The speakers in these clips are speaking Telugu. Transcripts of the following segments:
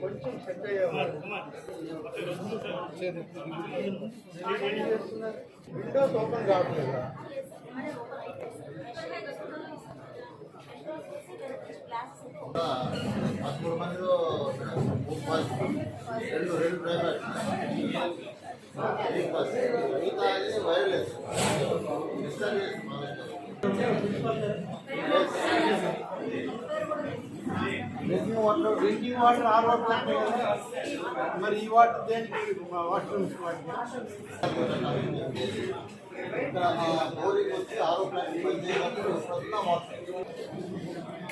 కొంచెం సెట్ అయ్యేవారు విండోస్ ఓపెన్ కావట్లేదా పదమూడు మందిలో బస్ రెండు రెండు driver drinking water or water RO కదా మరి ఈ వాటర్ దేనికి? Washrooms water.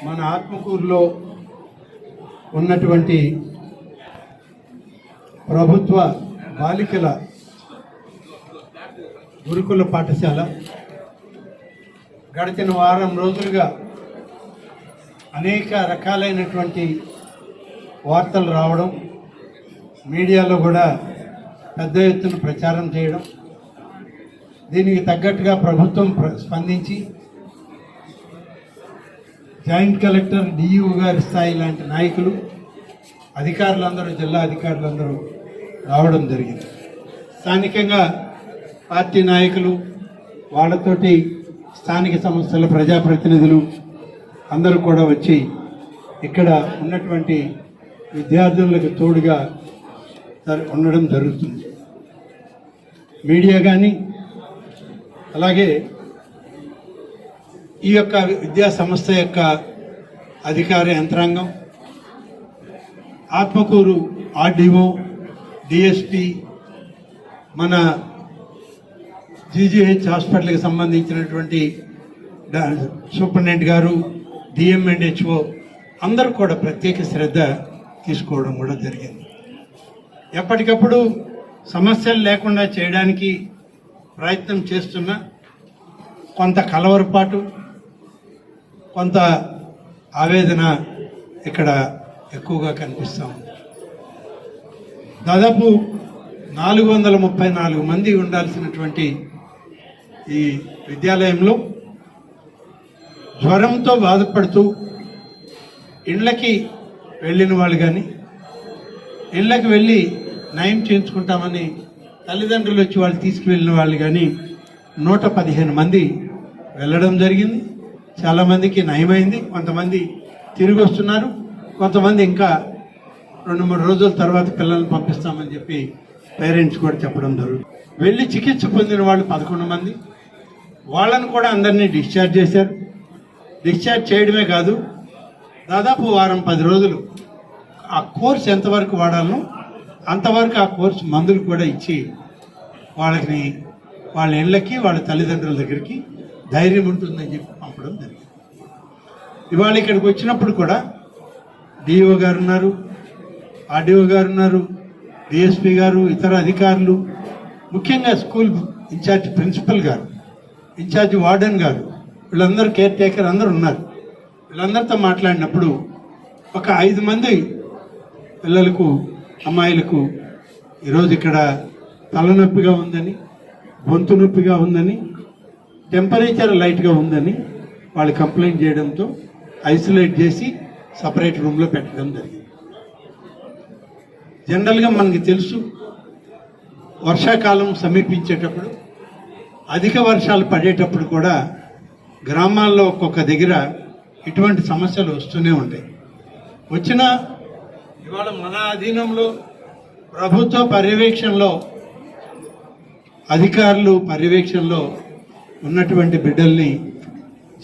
మన ఆత్మకూరులో ఉన్నటువంటి ప్రభుత్వ బాలికల గురుకుల పాఠశాల గడిచిన వారం రోజులుగా అనేక రకాలైనటువంటి వార్తలు రావడం మీడియాలో కూడా పెద్ద ఎత్తున ప్రచారం చేయడం దీనికి తగ్గట్టుగా ప్రభుత్వం ప్ర- స్పందించి జాయింట్ కలెక్టర్ డియూ గారి స్థాయి లాంటి నాయకులు అధికారులందరూ జిల్లా అధికారులందరూ రావడం జరిగింది. స్థానికంగా పార్టీ నాయకులు వాళ్ళతోటి స్థానిక సంస్థల ప్రజాప్రతినిధులు అందరూ కూడా వచ్చి ఇక్కడ ఉన్నటువంటి విద్యార్థులకు తోడుగా ఉండడం జరుగుతుంది. మీడియా కానీ అలాగే ఈ యొక్క విద్యా సంస్థ యొక్క అధికార యంత్రాంగం ఆత్మకూరు ఆర్డీఓ డిఎస్పి మన జీజీహెచ్ హాస్పిటల్కి సంబంధించినటువంటి సూపరింటెండెంట్ గారు డిఎంఎండ్హెచ్ఓ అందరూ కూడా ప్రత్యేక శ్రద్ధ తీసుకోవడం కూడా జరిగింది. ఎప్పటికప్పుడు సమస్యలు లేకుండా చేయడానికి ప్రయత్నం చేస్తున్న కొంత కలవరపాటు కొంత ఆవేదన ఇక్కడ ఎక్కువగా కనిపిస్తూ ఉంది. దాదాపు నాలుగు వందల ముప్పై నాలుగు మంది ఉండాల్సినటువంటి ఈ విద్యాలయంలో జ్వరంతో బాధపడుతూ ఇళ్ళకి వెళ్ళిన వాళ్ళు కానీ ఇళ్ళకి వెళ్ళి నయం చేయించుకుంటామని తల్లిదండ్రులు వచ్చి వాళ్ళు తీసుకువెళ్ళిన వాళ్ళు కానీ నూట పదిహేను మంది వెళ్ళడం జరిగింది. చాలామందికి నయమైంది. కొంతమంది తిరిగి వస్తున్నారు. కొంతమంది ఇంకా రెండు మూడు రోజుల తర్వాత పిల్లల్ని పంపిస్తామని చెప్పి పేరెంట్స్ కూడా చెప్పడం జరుగుతుంది. వెళ్ళి చికిత్స పొందిన వాళ్ళు పదకొండు మంది. వాళ్ళని కూడా అందరినీ డిశ్చార్జ్ చేశారు. డిశ్చార్జ్ చేయడమే కాదు దాదాపు వారం పది రోజులు ఆ కోర్స్ ఎంతవరకు వాడాలో అంతవరకు ఆ కోర్స్ మందులు కూడా ఇచ్చి వాళ్ళకి వాళ్ళ ఇళ్ళకి వాళ్ళ తల్లిదండ్రుల దగ్గరికి ధైర్యం ఉంటుందని చెప్పి పంపడం జరిగింది. ఇవాళ ఇక్కడికి వచ్చినప్పుడు కూడా డిఓ గారు ఉన్నారు ఆర్డీఓ గారు ఉన్నారు డిఎస్పి గారు ఇతర అధికారులు ముఖ్యంగా స్కూల్ ఇన్ఛార్జ్ ప్రిన్సిపల్ గారు ఇన్ఛార్జ్ వార్డెన్ గారు వీళ్ళందరూ కేర్ టేకర్ అందరూ ఉన్నారు. వీళ్ళందరితో మాట్లాడినప్పుడు ఒక ఐదు మంది పిల్లలకు అమ్మాయిలకు ఈరోజు ఇక్కడ తలనొప్పిగా ఉందని గొంతు నొప్పిగా ఉందని టెంపరేచర్ లైట్గా ఉందని వాళ్ళు కంప్లైంట్ చేయడంతో ఐసోలేట్ చేసి సపరేట్ రూమ్లో పెట్టడం జరిగింది. జనరల్గా మనకి తెలుసు వర్షాకాలం సమీపించేటప్పుడు అధిక వర్షాలు పడేటప్పుడు కూడా గ్రామాల్లో ఒక్కొక్క దగ్గర ఇటువంటి సమస్యలు వస్తూనే ఉంటాయి. వచ్చిన ఇవాళ మన అధీనంలో ప్రభుత్వ పర్యవేక్షణలో అధికారులు పర్యవేక్షణలో ఉన్నటువంటి బిడ్డల్ని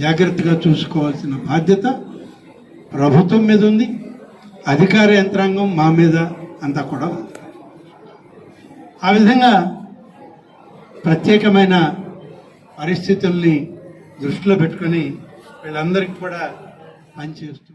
జాగ్రత్తగా చూసుకోవాల్సిన బాధ్యత ప్రభుత్వం మీద ఉంది. అధికార యంత్రాంగం మా మీద అంతా కూడా ఉంది. ఆ విధంగా ప్రత్యేకమైన పరిస్థితుల్ని దృష్టిలో పెట్టుకొని వీళ్ళందరికీ కూడా పనిచేస్తూ